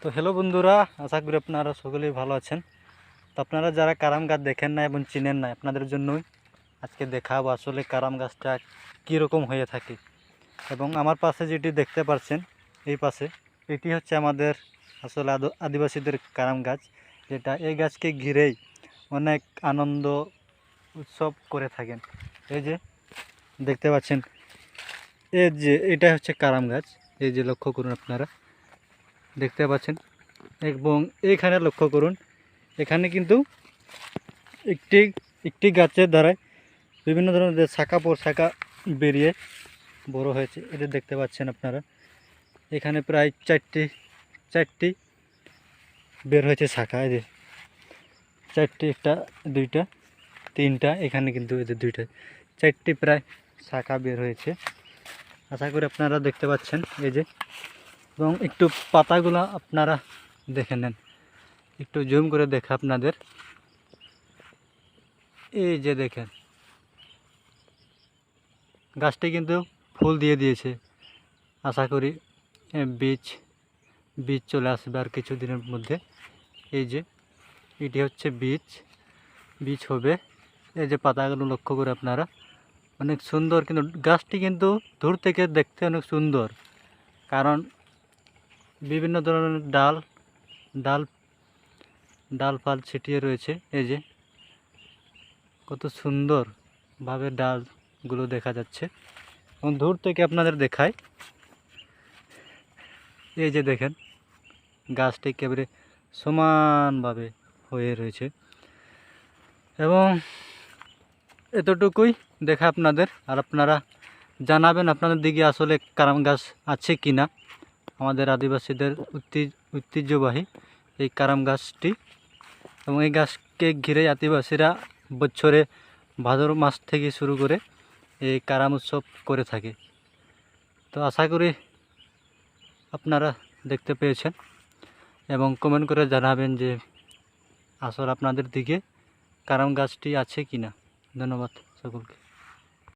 তো হ্যালো বন্ধুরা, আশা করি আপনারা সকলেই ভালো আছেন। তো আপনারা যারা কারাম গাছ দেখেন না এবং চিনেন না, আপনাদের জন্যই আজকে দেখাবো আসলে কারাম গাছটা কীরকম হয়ে থাকে। এবং আমার পাশে যেটি দেখতে পাচ্ছেন এই পাশে, এটি হচ্ছে আমাদের আসলে আদ- আদিবাসীদের কারাম গাছ, যেটা এই গাছকে ঘিরেই অনেক আনন্দ, উৎসব করে থাকেন। এই যে, দেখতে পাচ্ছেন এই যে এটা হচ্ছে কারাম গাছ। এই যে লক্ষ্য করুন আপনারা। দেখতে পাচ্ছেন। এবং এখানে লক্ষ্য করুন, এখানে কিন্তু একটি একটি গাছের দ্বারাই বিভিন্ন ধরনের শাখা পর শাখা বেরিয়ে বড় হয়েছে, এটা দেখতে পাচ্ছেন আপনারা। এখানে প্রায় চারটি চারটি বের হয়েছে শাখা এদের চারটি একটা, দুইটা, তিনটা, এখানে কিন্তু এদের দুইটা, চারটি প্রায় শাখা বের হয়েছে। আশা করি আপনারা দেখতে পাচ্ছেন, এই যে এবং একটু পাতাগুলো আপনারা দেখে নেন। একটু জুম করে দেখে আপনাদের। এই যে দেখেন। গাছটি কিন্তু ফুল দিয়ে দিয়েছে। আশা করি বীজ বীজ চলে আসবে আর কিছু দিনের মধ্যে। এই যে, এটি হচ্ছে বীজ। বীজ হবে। এই যে পাতাগুলো লক্ষ্য করে আপনারা। অনেক সুন্দর কিন্তু, গাছটি কিন্তু দূর থেকে দেখতে অনেক সুন্দর। কারণ বিভিন্ন ধরনের ডাল ডাল ডাল ফাল ছিটিয়ে রয়েছে। এই যে, কত সুন্দরভাবে ডালগুলো দেখা যাচ্ছে। এবং দূর থেকে আপনাদের দেখায়। এই যে দেখেন, গাছটি একেবারে সমানভাবে হয়ে রয়েছে। এবং এতটুকুই দেখা আপনাদের, আর আপনারা জানাবেন আপনাদের দিকে আসলে কারাম গাছ আছে কি না আমাদের আদিবাসীদের ঐতিহ্যবাহী এই কারাম গাছটি এবং এই গাছকে ঘিরে আদিবাসীরা বছরে ভাদর মাস থেকে শুরু করে এই কারাম উৎসব করে থাকে। তো আশা করি আপনারা দেখতে পেয়েছেন এবং কমেন্ট করে জানাবেন যে আসল আপনাদের দিকে কারাম গাছটি আছে কি না ধন্যবাদ সকলকে।